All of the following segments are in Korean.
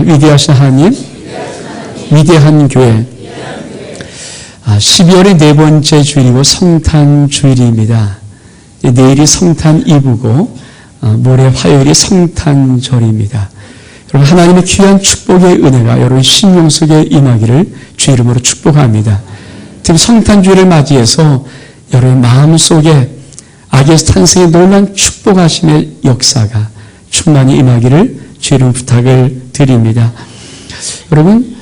위대하신 하나님, 위대한 교회. 아, 12월의 네 번째 주일이고 성탄 주일입니다. 내일이 성탄 이브고 어, 모레 화요일이 성탄절입니다. 여러분 하나님의 귀한 축복의 은혜가 여러분 신령 속에 임하기를 주 이름으로 축복합니다. 지금 성탄 주일을 맞이해서 여러분 마음 속에 아기에서 탄생의 놀란 축복하심의 역사가 충만히 임하기를 주 이름 부탁을 드립니다. 여러분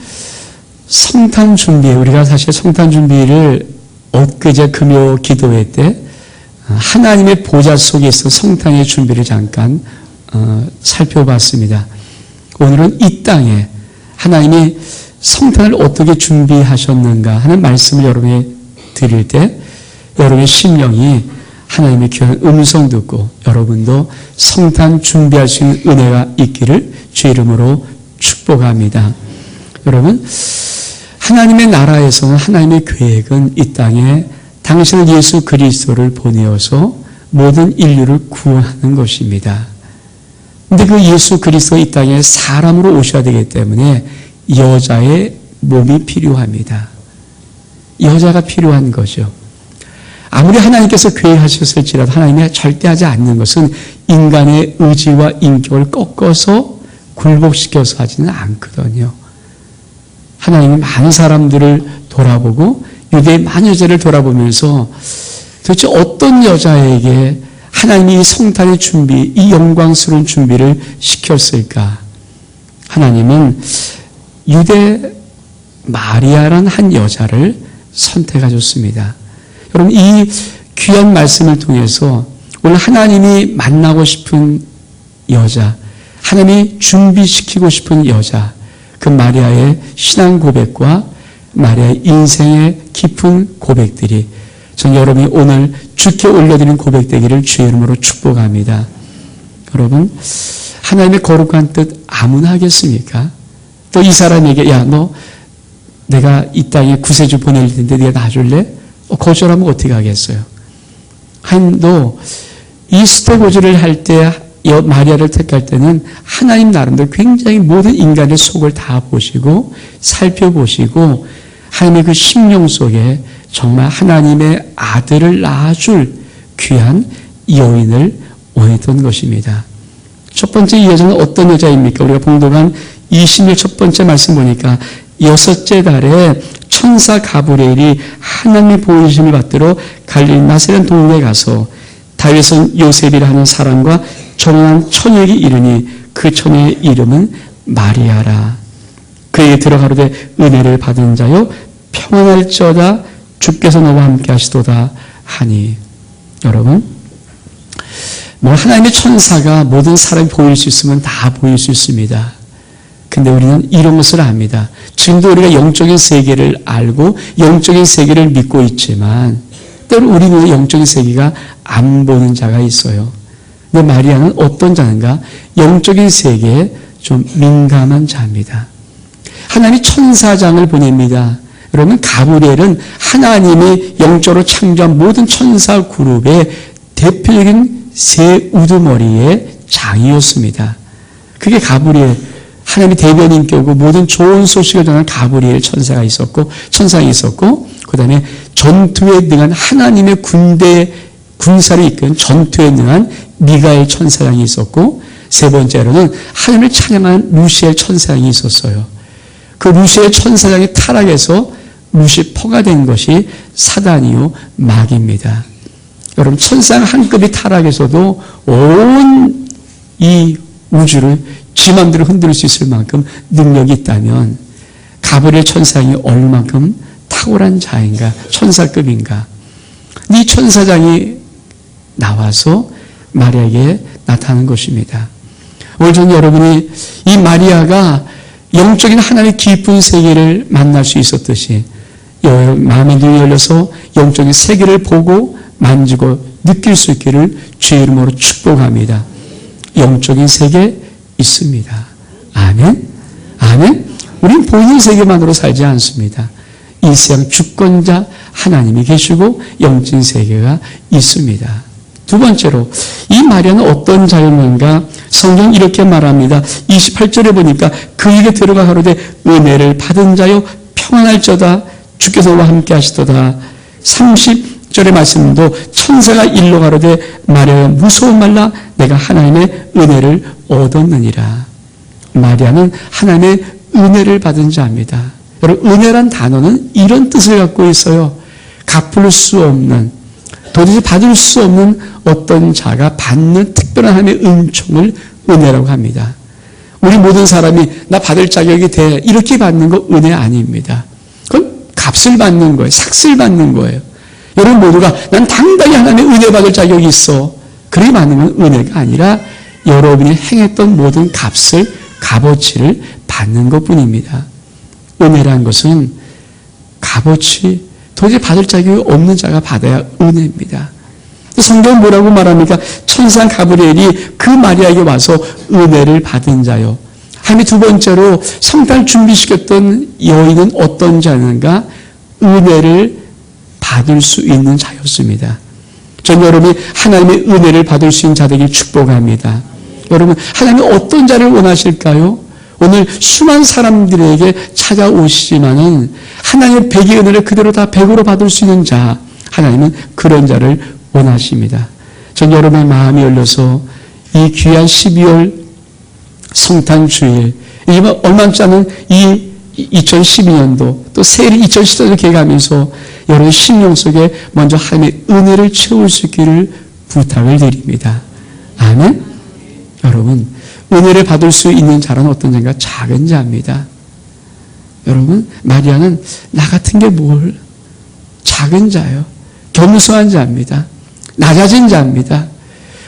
성탄 준비 우리가 사실 성탄 준비를 엊그제 금요 기도회 때 하나님의 보좌 속에 있어 성탄의 준비를 잠깐 어, 살펴봤습니다. 오늘은 이 땅에 하나님이 성탄을 어떻게 준비하셨는가 하는 말씀을 여러분에 드릴 때 여러분의 심령이 하나님의 귀한 음성 듣고 여러분도 성탄 준비할 수 있는 은혜가 있기를 주 이름으로 축복합니다. 여러분 하나님의 나라에서는 하나님의 계획은 이 땅에 당신은 예수 그리스도를 보내어서 모든 인류를 구원하는 것입니다. 근데 그 예수 그리스도 이 땅에 사람으로 오셔야 되기 때문에 여자의 몸이 필요합니다. 여자가 필요한 거죠. 아무리 하나님께서 계획하셨을지라도 하나님이 절대 하지 않는 것은 인간의 의지와 인격을 꺾어서 굴복시켜서 하지는 않거든요. 하나님이 많은 사람들을 돌아보고 유대의 많은 여자를 돌아보면서 도대체 어떤 여자에게 하나님이 성탄의 준비, 이 영광스러운 준비를 시켰을까? 하나님은 유대 마리아란 한 여자를 선택하셨습니다. 여러분, 이 귀한 말씀을 통해서 오늘 하나님이 만나고 싶은 여자, 하나님이 준비시키고 싶은 여자, 그 마리아의 신앙 고백과 마리아의 인생의 깊은 고백들이 전 여러분이 오늘 주께 올려드리는 고백되기를 주의 이름으로 축복합니다. 여러분, 하나님의 거룩한 뜻 아무나 하겠습니까? 또 이 사람에게, 야, 너 내가 이 땅에 구세주 보낼 텐데 네가 놔줄래? 어, 거절하면 어떻게 하겠어요? 한도 이 스토고즈를 할 때 마리아를 택할 때는 하나님 나름대로 굉장히 모든 인간의 속을 다 보시고 살펴보시고 하나님의 그 심령 속에 정말 하나님의 아들을 낳아줄 귀한 여인을 원했던 것입니다. 첫 번째 여자는 어떤 여자입니까? 우리가 봉독한 20일 첫 번째 말씀 보니까 여섯째 달에 천사 가브리엘이 하나님의 보이심을 받들어 갈릴 나세란 동네에 가서 다윗은 요셉이라는 사람과 결혼한 처녀에게 이르니 그 처녀의 이름은 마리아라. 그에게 들어가로되 은혜를 받은 자요 평안할지어다 주께서 너와 함께 하시도다 하니 여러분 뭐 하나님의 천사가 모든 사람이 보일 수 있으면 다 보일 수 있습니다. 근데 우리는 이런 것을 압니다. 지금도 우리가 영적인 세계를 알고 영적인 세계를 믿고 있지만 때로 우리는 영적인 세계가 안 보는 자가 있어요. 근데 마리아는 어떤 자인가? 영적인 세계에 좀 민감한 자입니다. 하나님이 천사장을 보냅니다. 여러분 가브리엘은 하나님이 영적으로 창조한 모든 천사 그룹의 대표적인 새 우두머리의 장이었습니다. 그게 가브리엘 하나님의 대변인격고 모든 좋은 소식을 전한 가브리엘 천사가 있었고 천사가 있었고 그 다음에 전투에 능한 하나님의 군대 군사를 이끄는 전투에 능한 미가엘 천사장이 있었고 세 번째로는 하나님을 찬양한 루시엘 천사장이 있었어요. 그 루시엘 천사장이 타락해서 루시퍼가 된 것이 사단이요 마귀입니다. 여러분 천상 한 급이 타락해서도 온 이 우주를 지 맘대로 흔들 수 있을 만큼 능력이 있다면 가브리엘 천사장이 얼만큼 탁월한 자인가 천사급인가 이 천사장이 나와서 마리아에게 나타나는 것입니다. 오늘 전 여러분이 이 마리아가 영적인 하나님의 깊은 세계를 만날 수 있었듯이 마음의 눈이 열려서 영적인 세계를 보고 만지고 느낄 수 있기를 주의 이름으로 축복합니다. 영적인 세계 있습니다. 아멘. 아멘. 우린 보이는 세계만으로 살지 않습니다. 이 세상 주권자 하나님이 계시고 영적인 세계가 있습니다. 두 번째로 이 마리아는 어떤 자였는가? 성경 이렇게 말합니다. 28절에 보니까 그에게 들어가 가로되 은혜를 받은 자요 평안할저다 주께서 와 함께 하시도다. 30절의 말씀도 천사가 일로 가로되 마리아 무서워 말라 내가 하나님의 은혜를 얻었느니라. 마리아는 하나님의 은혜를 받은 자입니다. 여러분 은혜란 단어는 이런 뜻을 갖고 있어요. 갚을 수 없는 도대체 받을 수 없는 어떤 자가 받는 특별한 하나님의 은총을 은혜라고 합니다. 우리 모든 사람이 나 받을 자격이 돼 이렇게 받는 거 은혜 아닙니다. 그건 값을 받는 거예요. 삭슬 받는 거예요. 여러분 모두가 난 당당히 하나님의 은혜 받을 자격이 있어. 그렇게 받는 건 은혜가 아니라 여러분이 행했던 모든 값을 값어치를 받는 것뿐입니다. 은혜란 것은 값어치 도저히 받을 자격이 없는 자가 받아야 은혜입니다. 성경 뭐라고 말합니까? 천상 가브리엘이 그 마리아에게 와서 은혜를 받은 자요. 하나님 두 번째로 성탄 준비시켰던 여인은 어떤 자는가? 은혜를 받을 수 있는 자였습니다. 전 여러분이 하나님의 은혜를 받을 수 있는 자들이 축복합니다. 여러분, 하나님은 어떤 자를 원하실까요? 오늘 수많은 사람들에게 찾아오시지만은 하나님의 백의 은혜를 그대로 다 백으로 받을 수 있는 자, 하나님은 그런 자를 원하십니다. 전 여러분의 마음이 열려서 이 귀한 12월 성탄 주일, 이제 얼마 남지 않은 이 2012년도 또 새해 2014년을 계획하면서 여러분 심령 속에 먼저 하나님의 은혜를 채울 수 있기를 부탁을 드립니다. 아멘? 여러분, 은혜를 받을 수 있는 자는 어떤 자인가? 작은 자입니다. 여러분, 마리아는 나 같은 게 뭘? 작은 자요. 겸손한 자입니다. 낮아진 자입니다.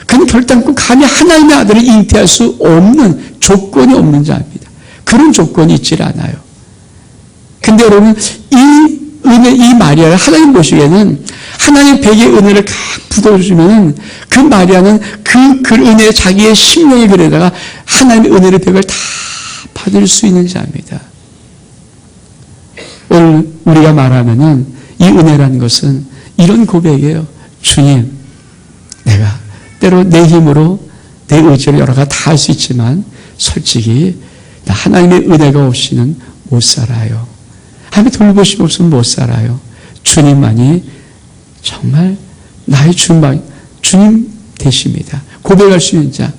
그는 결단코 감히 하나님의 아들을 잉태할 수 없는 조건이 없는 자입니다. 그런 조건이 있질 않아요. 근데 여러분, 이 은혜, 이 마리아를 하나님 보시기에는 하나님 백의 은혜를 각 부어주면 그 마리아는 그, 그 은혜 자기의 심령의 글에다가 하나님의 은혜의 백을 다 받을 수 있는 자입니다. 오늘 우리가 말하면은 이 은혜라는 것은 이런 고백이에요. 주님, 내가 때로 내 힘으로 내 의지로 여러 가지 다 할 수 있지만 솔직히 나 하나님의 은혜가 없이는 못 살아요. 하나님 돌보심 없으면 못 살아요. 주님만이 정말 나의 주님, 주님 되십니다. 고백할 수 있는 자.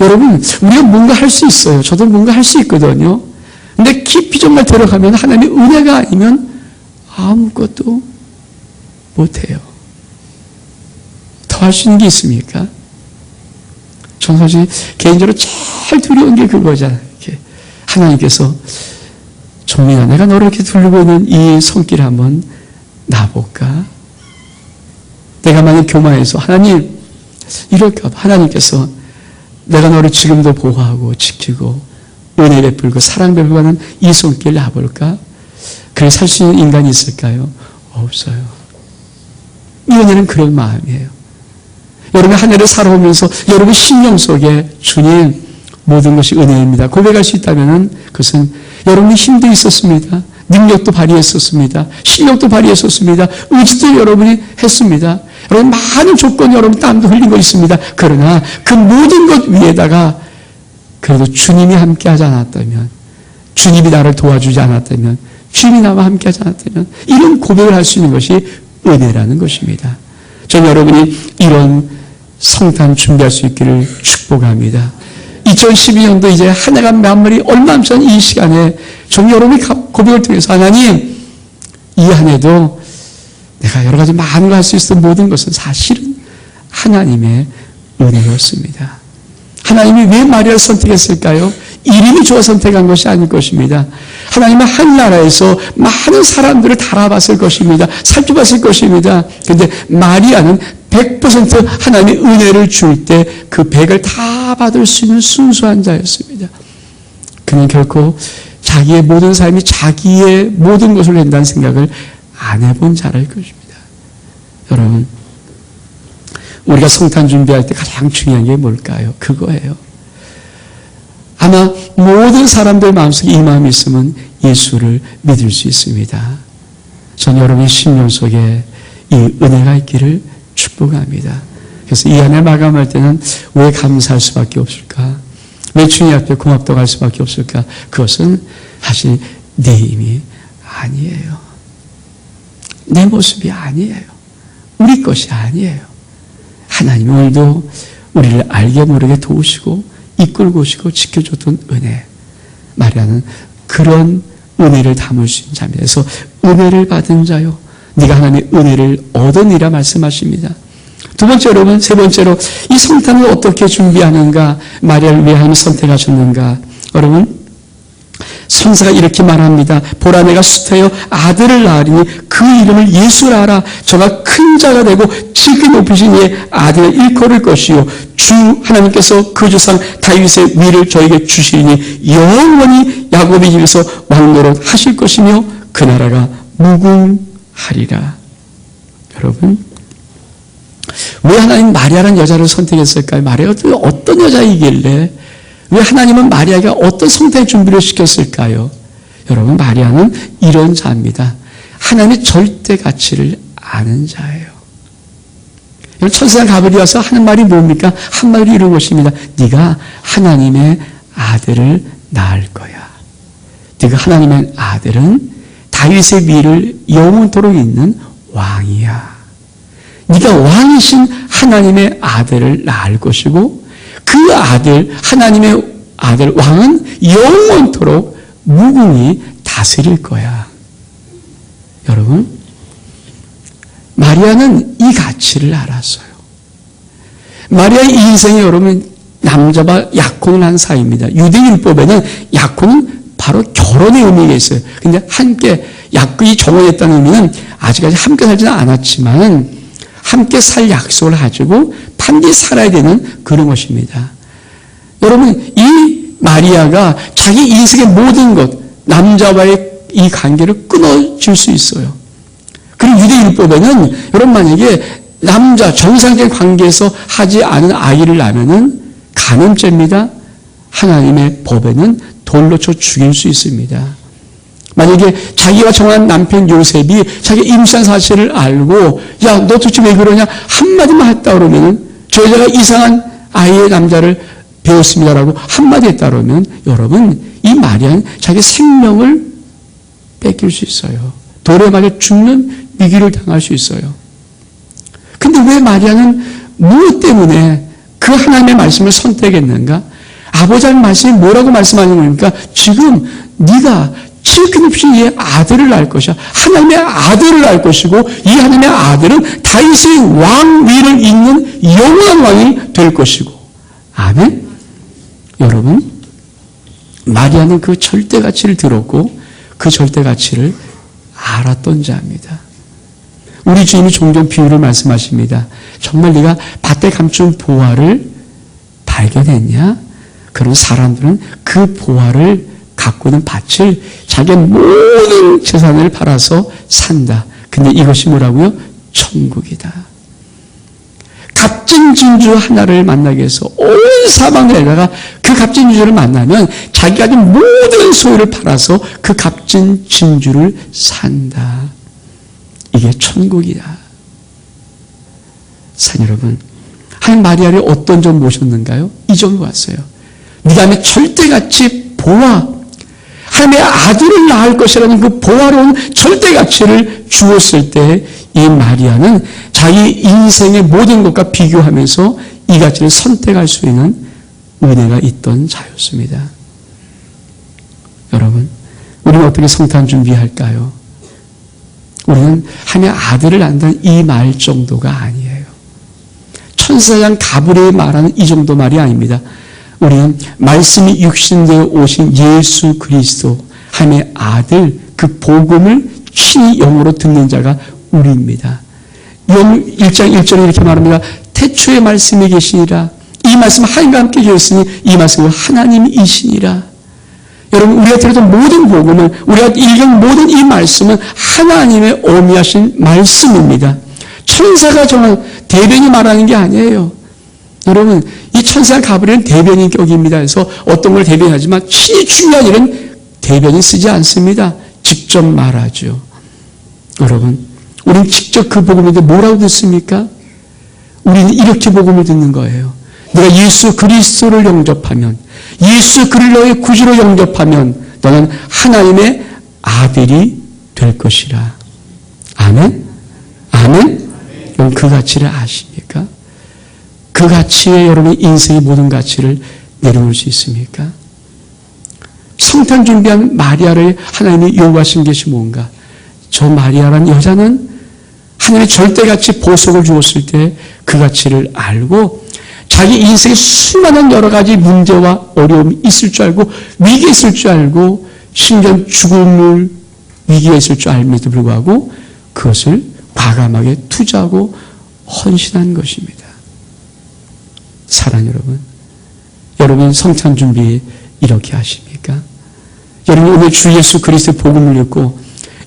여러분, 우리가 뭔가 할 수 있어요. 저도 뭔가 할 수 있거든요. 근데 깊이 정말 들어가면 하나님의 은혜가 아니면 아무것도 못해요. 더 할 수 있는 게 있습니까? 전 사실 개인적으로 제일 두려운 게 그거잖아요. 이렇게 하나님께서 종민아 내가 너를 이렇게 두르고 있는 이 손길 한번 놔볼까? 내가 만약 교만해서 하나님 이렇게 하나님께서 내가 너를 지금도 보호하고 지키고 은혜 베풀고 사랑 베풀고 하는 이 손길 놔볼까? 그래 살 수 있는 인간이 있을까요? 없어요. 이 은혜는 그런 마음이에요. 여러분 한 해를 살아오면서 여러분 심령 속에 주님 모든 것이 은혜입니다. 고백할 수 있다면 그것은 여러분이 힘도 있었습니다. 능력도 발휘했었습니다. 실력도 발휘했었습니다. 의지도 여러분이 했습니다. 여러분 많은 조건이 여러분 땀도 거 있습니다. 그러나 그 모든 것 위에다가 그래도 주님이 함께 하지 않았다면 주님이 나를 도와주지 않았다면 주님이 나와 함께 하지 않았다면 이런 고백을 할 수 있는 것이 은혜라는 것입니다. 전 여러분이 이런 성탄 준비할 수 있기를 축복합니다. 2012년도 이제 한 해가 만물이 얼마 남지 않은 이 시간에 좀 여러분이 고백을 통해서 하나님 이 한 해도 내가 여러 가지 많은 걸 할 수 있었던 모든 것은 사실은 하나님의 은혜였습니다. 하나님이 왜 마리아를 선택했을까요? 이름이 좋아 선택한 것이 아닐 것입니다. 하나님은 하나라에서 많은 사람들을 달아봤을 것입니다. 살펴봤을 것입니다. 근데 마리아는 100% 하나님의 은혜를 줄 때그 100을 다 받을 수 있는 순수한 자였습니다. 그는 결코 자기의 모든 삶이 자기의 모든 것을 한다는 생각을 안 해본 자일 것입니다. 여러분, 우리가 성탄 준비할 때 가장 중요한 게 뭘까요? 그거예요. 아마 모든 사람들 마음속에 이 마음이 있으면 예수를 믿을 수 있습니다. 전 여러분의 심령 속에 이 은혜가 있기를 축복합니다. 그래서 이 안에 마감할 때는 왜 감사할 수밖에 없을까? 왜 주님 앞에 고맙다고 할 수밖에 없을까? 그것은 사실 내 힘이 아니에요. 내 모습이 아니에요. 우리 것이 아니에요. 하나님 오늘도 우리를 알게 모르게 도우시고 이끌고 오시고 지켜줬던 은혜. 말하는 그런 은혜를 있는 자입니다. 그래서 은혜를 받은 자요. 네가 하나님의 은혜를 얻으니라 말씀하십니다. 두 번째 여러분, 세 번째로 이 성탄을 어떻게 준비하는가, 마리아를 하나님 선택하셨는가. 여러분, 선사가 이렇게 말합니다. 보라 내가 수태여 아들을 낳으리니 그 이름을 예수라 하라. 저가 큰 자가 되고 지극히 높으신 이의 아들을 일컬을 것이요. 주 하나님께서 그 주상 다윗의 위를 저에게 주시니 영원히 야곱의 집에서 왕노릇 하실 것이며 그 나라가 무궁하리라. 여러분 왜 하나님 마리아라는 여자를 선택했을까요? 마리아가 어떤 여자이길래 왜 하나님은 마리아가 어떤 성탄의 준비를 시켰을까요? 여러분, 마리아는 이런 자입니다. 하나님의 절대 가치를 아는 자예요. 천사가 가버리 와서 하는 말이 뭡니까? 한마디로 이런 것입니다. 네가 하나님의 아들을 낳을 거야. 네가 하나님의 아들은 다윗의 위를 영원토록 있는 왕이야. 네가 왕이신 하나님의 아들을 낳을 것이고 그 아들, 하나님의 아들, 왕은 영원토록 무궁히 다스릴 거야. 여러분, 마리아는 이 가치를 알았어요. 마리아의 인생이 여러분, 남자와 약혼을 한 사이입니다. 유대율법에는 약혼은 바로 결혼의 의미가 있어요. 근데 함께, 약혼이 정원했다는 의미는 아직까지 함께 살지는 않았지만, 함께 살 약속을 가지고 반드시 살아야 되는 그런 것입니다. 여러분, 이 마리아가 자기 인생의 모든 것, 남자와의 이 관계를 끊어줄 수 있어요. 그리고 유대율법에는 여러분 만약에 남자 정상적인 관계에서 하지 않은 아이를 낳으면은 간음죄입니다. 하나님의 법에는 돌로 쳐 죽일 수 있습니다. 만약에 자기가 정한 남편 요셉이 자기 임신 사실을 알고 야 너 도대체 왜 그러냐 한마디만 했다 그러면은 저 여자가 이상한 아이의 남자를 배웠습니다라고 한마디 했다 그러면 여러분 이 마리아는 자기 생명을 뺏길 수 있어요. 돌에 맞아 죽는 위기를 당할 수 있어요. 근데 왜 마리아는 무엇 때문에 그 하나님의 말씀을 선택했는가? 아버지 하나님 말씀이 뭐라고 말씀하는 겁니까? 지금 네가 실컷없이 이 아들을 낳을 것이야. 하나님의 아들을 낳을 것이고 이 하나님의 아들은 다윗의 왕 위를 잇는 영원한 왕이 될 것이고. 아멘. 여러분, 마리아는 그 절대 가치를 들었고 그 절대 가치를 알았던 자입니다. 우리 주님이 종종 비유를 말씀하십니다. 정말 네가 밭에 감춘 보화를 발견했냐? 그런 사람들은 그 보화를 갖고 있는 밭을 자기의 모든 재산을 팔아서 산다. 근데 이것이 뭐라고요? 천국이다. 값진 진주 하나를 만나기 위해서 온 사방을 내다가 그 값진 진주를 만나면 자기가 가진 모든 소유를 팔아서 그 값진 진주를 산다. 이게 천국이다. 산 여러분, 한 마리아를 어떤 점 모셨는가요? 이 점을 왔어요. 네 다음에 절대같이 보아 하나님의 아들을 낳을 것이라는 그 보화로운 절대 가치를 주었을 때 이 마리아는 자기 인생의 모든 것과 비교하면서 이 가치를 선택할 수 있는 은혜가 있던 자였습니다. 여러분, 우리는 어떻게 성탄 준비할까요? 우리는 하나님의 아들을 낳는다는 이 말 정도가 아니에요. 천사장 가브리엘 말하는 이 정도 말이 아닙니다. 우리는 말씀이 육신되어 오신 예수 그리스도 하나님의 아들 그 복음을 친히 영으로 듣는 자가 우리입니다. 영 1장 1절에 이렇게 말합니다. 태초에 말씀이 계시니라. 이 말씀 하나님과 함께 계셨으니 이 말씀은 하나님이시니라. 여러분 우리가 들었던 모든 복음은 우리가 읽은 모든 이 말씀은 하나님의 어미하신 말씀입니다. 천사가 정한 대변이 말하는 게 아니에요. 여러분 이 천사 가브리엘은 대변인격입니다. 그래서 어떤 걸 대변하지만 중요한 일은 대변인 쓰지 않습니다. 직접 말하죠. 여러분, 우리는 직접 그 복음인데 뭐라고 듣습니까? 우리는 이렇게 복음을 듣는 거예요. 내가 예수 그리스도를 영접하면 예수 그리스도의 구주로 영접하면 너는 하나님의 아들이 될 것이라. 아멘? 아멘? 그 가치를 아십니까? 그 가치에 여러분 인생의 모든 가치를 내려놓을 수 있습니까? 성탄 준비한 마리아를 하나님이 요구하신 것이 뭔가? 저 마리아란 여자는 하나님의 절대가치 보석을 주었을 때 그 가치를 알고 자기 인생에 수많은 여러 가지 문제와 어려움이 있을 줄 알고 위기에 있을 줄 알고 심지어 죽음을 위기에 있을 줄 알면서 불구하고 그것을 과감하게 투자하고 헌신한 것입니다. 사랑 여러분, 여러분 성찬 준비 이렇게 하십니까? 여러분 오늘 주 예수 그리스도의 복음을 듣고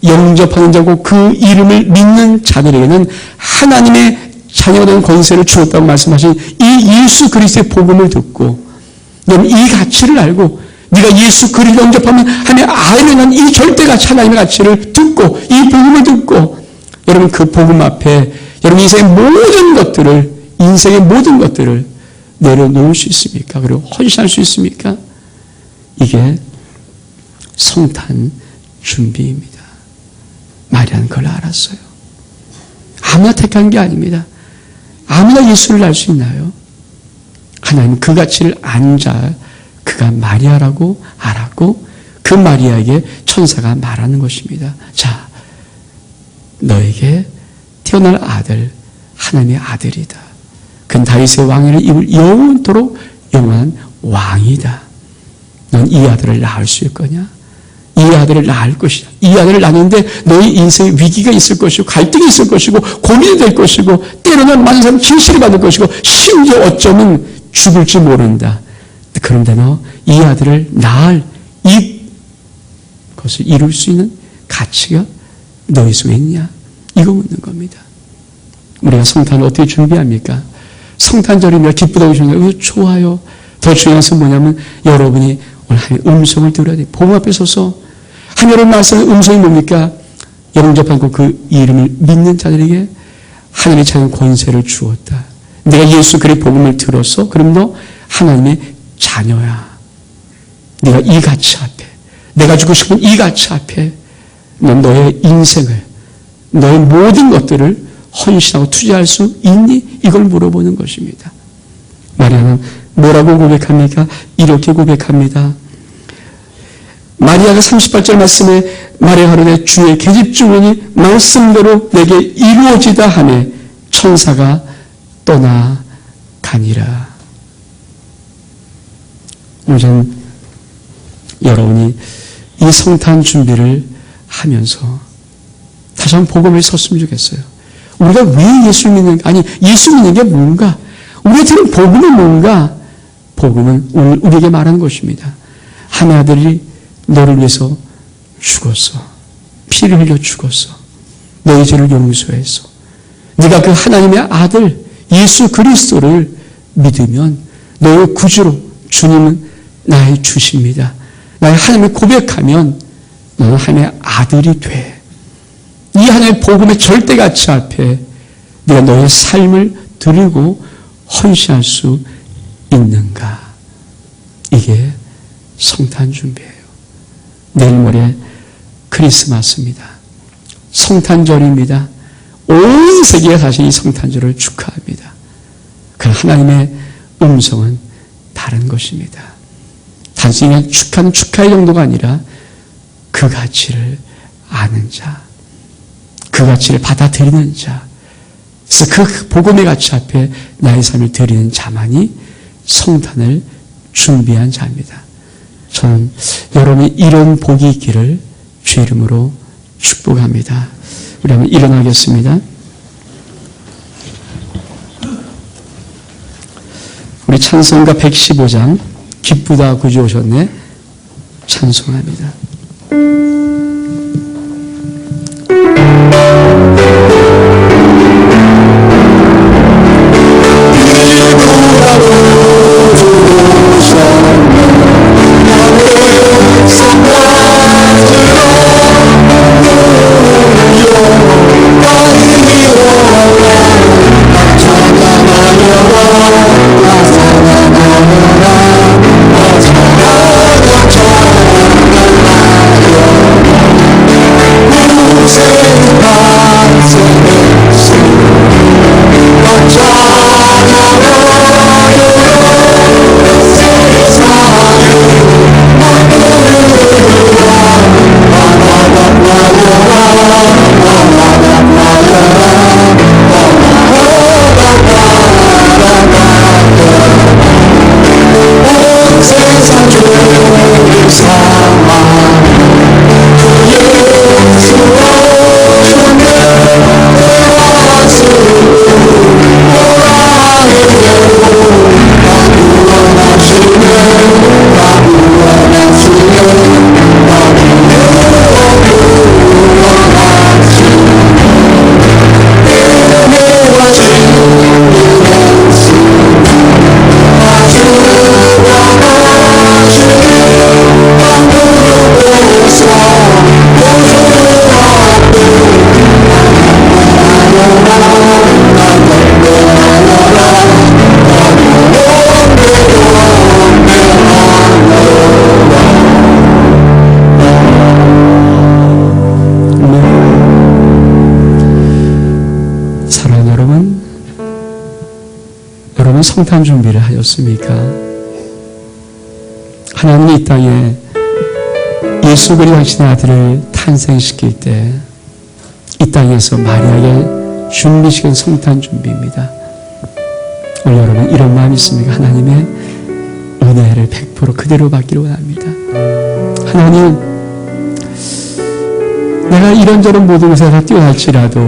영접하는 자고 그 이름을 믿는 자들에게는 하나님의 되는 권세를 주었다고 말씀하신 이 예수 그리스도의 복음을 듣고 여러분 이 가치를 알고 네가 예수 그리스도 영접하면 하나님의 아이를 낳이 절대 가치 하나님의 가치를 듣고 이 복음을 듣고 여러분 그 복음 앞에 여러분 인생의 모든 것들을 인생의 모든 것들을 내려놓을 수 있습니까? 그리고 헌신할 수 있습니까? 이게 성탄 준비입니다. 마리아는 그걸 알았어요. 아무나 택한 게 아닙니다. 아무나 예수를 알 수 있나요? 하나님 그 가치를 안 자, 그가 마리아라고 알았고, 그 마리아에게 천사가 말하는 것입니다. 자, 너에게 태어날 아들, 하나님의 아들이다. 그는 다윗의 왕위를 입을 영원토록 영원한 왕이다. 넌 이 아들을 낳을 수 있거냐? 이 아들을 낳을 것이다. 이 아들을 낳는데 너희 인생에 위기가 있을 것이고 갈등이 있을 것이고 고민이 될 것이고 때로는 많은 사람 진실을 받을 것이고 심지어 어쩌면 죽을지 모른다. 그런데 너 이 아들을 낳을 이 것을 이룰 수 있는 가치가 너희 속에 있냐? 이거 묻는 겁니다. 우리가 성탄을 어떻게 준비합니까? 성탄절이면 기쁘다고 생각하고 좋아요. 더 중요한 것은 뭐냐면 여러분이 오늘 하나님의 음성을 들어야 돼. 복음 앞에 서서 하늘의 말씀의 음성이 뭡니까? 영접하고 그 이름을 믿는 자들에게 하나님의 자연 권세를 주었다. 내가 예수 그리 복음을 들었어? 그럼 너 하나님의 자녀야. 네가 이 가치 앞에, 내가 주고 싶은 이 가치 앞에 넌 너의 인생을, 너의 모든 것들을 헌신하고 투자할 수 있니? 이걸 물어보는 것입니다. 마리아는 뭐라고 고백합니까? 이렇게 고백합니다. 마리아가 38절 말씀에 마리아 하루에 주의 계집 주문이 말씀대로 내게 이루어지다 하매 천사가 떠나가니라. 오늘 여러분이 이 성탄 준비를 하면서 다시 한번 복음을 썼으면 좋겠어요. 우리가 왜 예수 믿는, 아니, 예수 믿는 게 뭔가? 우리가 들은 복음은 뭔가? 복음은 우리에게 말하는 것입니다. 한 아들이 너를 위해서 죽었어. 피를 흘려 죽었어. 너의 죄를 용서해서. 네가 그 하나님의 아들 예수 그리스도를 믿으면 너의 구주로 주님은 나의 주십니다. 나의 하나님을 고백하면 너는 하나님의 아들이 돼. 이 하나님의 복음의 절대 가치 앞에 네가 너의 삶을 드리고 헌신할 수 있는가? 이게 성탄 준비예요. 내일 모레 크리스마스입니다. 성탄절입니다. 온 세계가 사실 이 성탄절을 축하합니다. 그 하나님의 음성은 다른 것입니다. 단순히 축하는 축하의 정도가 아니라 그 가치를 아는 자, 그 가치를 받아들이는 자, 그래서 그 복음의 가치 앞에 나의 삶을 드리는 자만이 성탄을 준비한 자입니다. 저는 여러분이 이런 복이 있기를 주 이름으로 축복합니다. 우리 한번 일어나겠습니다. 우리 찬송가 115장 기쁘다 구주 오셨네 찬송합니다. 성탄 준비를 하였습니까? 하나님이 이 땅에 예수 그리 당신의 아들을 탄생시킬 때 이 땅에서 마리아에게 준비시킨 성탄 준비입니다. 오늘 여러분 이런 마음이 있습니까? 하나님의 은혜를 100% 그대로 받기를 원합니다. 하나님, 내가 이런저런 모든 것에 다 뛰어날지라도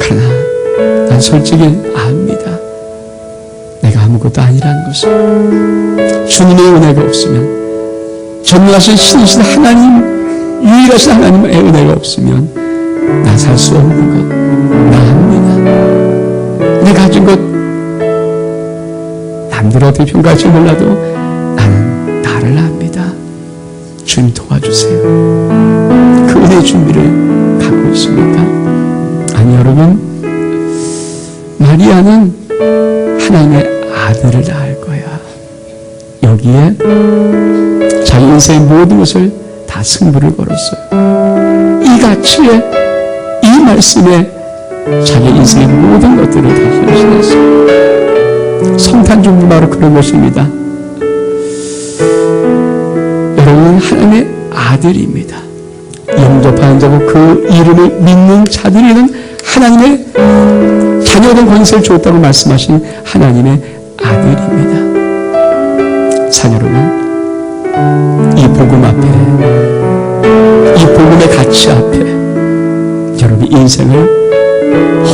그러나 난 솔직히 아무 것도 아니라는 것을. 주님의 은혜가 없으면 전능하신 신이신 하나님, 유일하신 하나님의 은혜가 없으면 나 살 수 없는 것, 나 압니다. 내가 가진 것, 남들 어떻게 평가할지 몰라도 나는 나를 압니다. 주님 도와주세요. 그 은혜 준비를 갖고 있습니까? 아니, 여러분, 마리아는 하나님의 아들을 낳을 거야. 여기에 자기 인생의 모든 것을 다 승부를 걸었어요. 이 가치에 이 말씀에 자기 인생의 모든 것들을 다 헌신했어요. 성탄 준비 바로 그런 것입니다. 여러분은 하나님의 아들입니다. 영접하는 자고 그 이름을 믿는 자들에는 하나님의 자녀된 권세를 주었다고 말씀하신 하나님의 아들입니다. 자녀로는 이 복음 앞에, 이 복음의 가치 앞에 여러분 인생을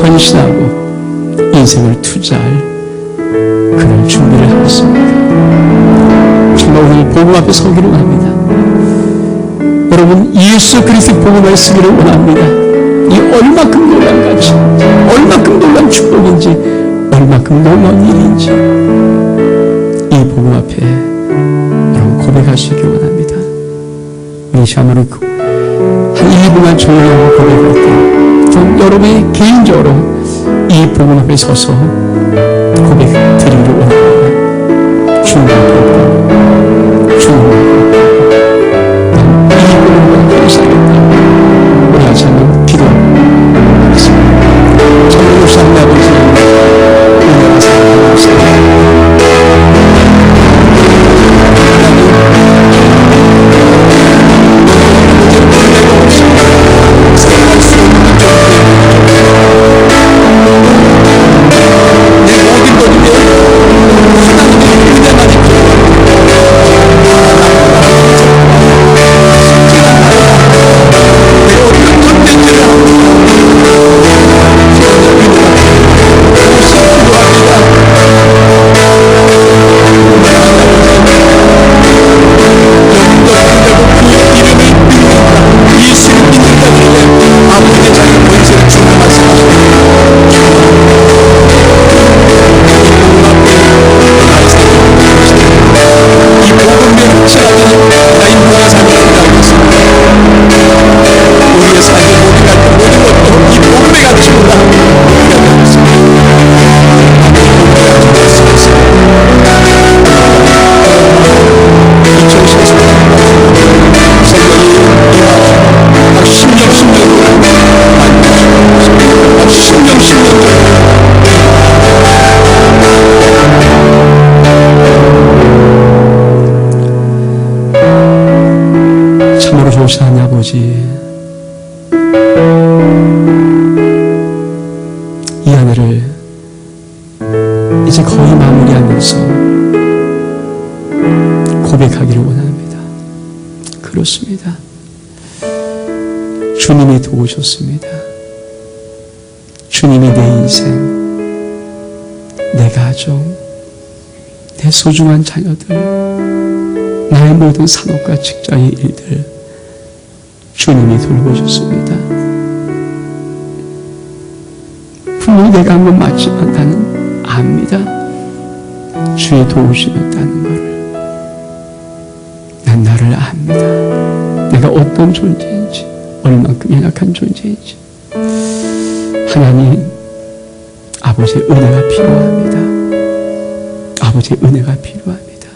헌신하고 인생을 투자할 그런 준비를 하겠습니다. 정말 오늘 복음 앞에 서기를 원합니다. 여러분 예수 그리스도 복음을 쓰기를 원합니다. 이 얼마큼 놀란 가치, 얼마큼 놀란 축복인지, 얼마큼 놀라운 일인지 이 복음 앞에 여러분 고백하시기 원합니다. 우리 샤머를 한 1분만 조용히 고백할 때 좀 여러분이 개인적으로 이 복음 앞에 서서 고백 드리기를 원합니다. 주님 주님 이 복음을 해주시겠다. 우리 같이 한번 소중한 자녀들, 나의 모든 산업과 직장의 일들, 주님이 돌보셨습니다. 분명히 내가 한건 맞지만 나는 압니다. 주의 도우심이었다는 것을. 난 나를 압니다. 내가 어떤 존재인지, 얼만큼 연약한 존재인지. 하나님, 아버지의 은혜가 필요합니다. 아버지의 은혜가 필요합니다.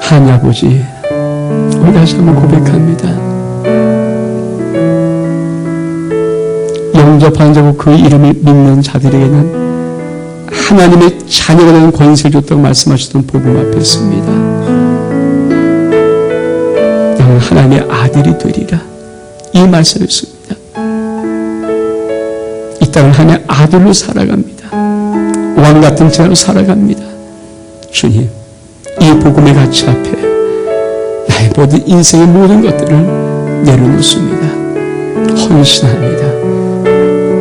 하나님 아버지, 오늘 다시 한번 고백합니다. 영접한 자고 그 이름을 믿는 자들에게는 하나님의 자녀가 되는 권세를 줬다고 말씀하셨던 복음 앞에 습니다 너는 하나님의 아들이 되리라. 이 말씀이었습니다. 이 땅을 하나님의 아들로 살아갑니다. 왕 같은 자로 살아갑니다. 주님, 이 복음의 가치 앞에 나의 모든 인생의 모든 것들을 내려놓습니다. 헌신합니다.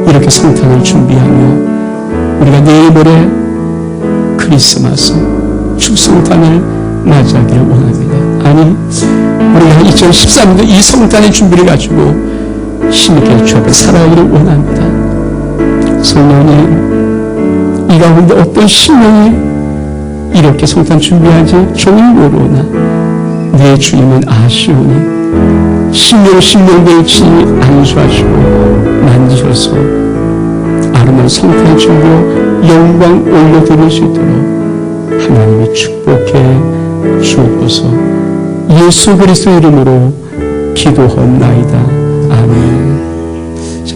이렇게 성탄을 준비하며 우리가 내일 모레 크리스마스 축성탄을 맞이하기를 원합니다. 아니 우리가 2013년도 이 성탄의 준비를 가지고 힘있게 주 앞에 살아가기를 원합니다. 성령님 이 가운데 어떤 신령이 이렇게 성탄 준비하지 종이 모르나 내 주님은 아시오니 신령 신령되지 안수하시고 만지셔서 아름다운 성탄 준비로 영광 올려드릴 수 있도록 하나님이 축복해 주옵소서 예수 그리스도 이름으로 기도하옵나이다. 아멘.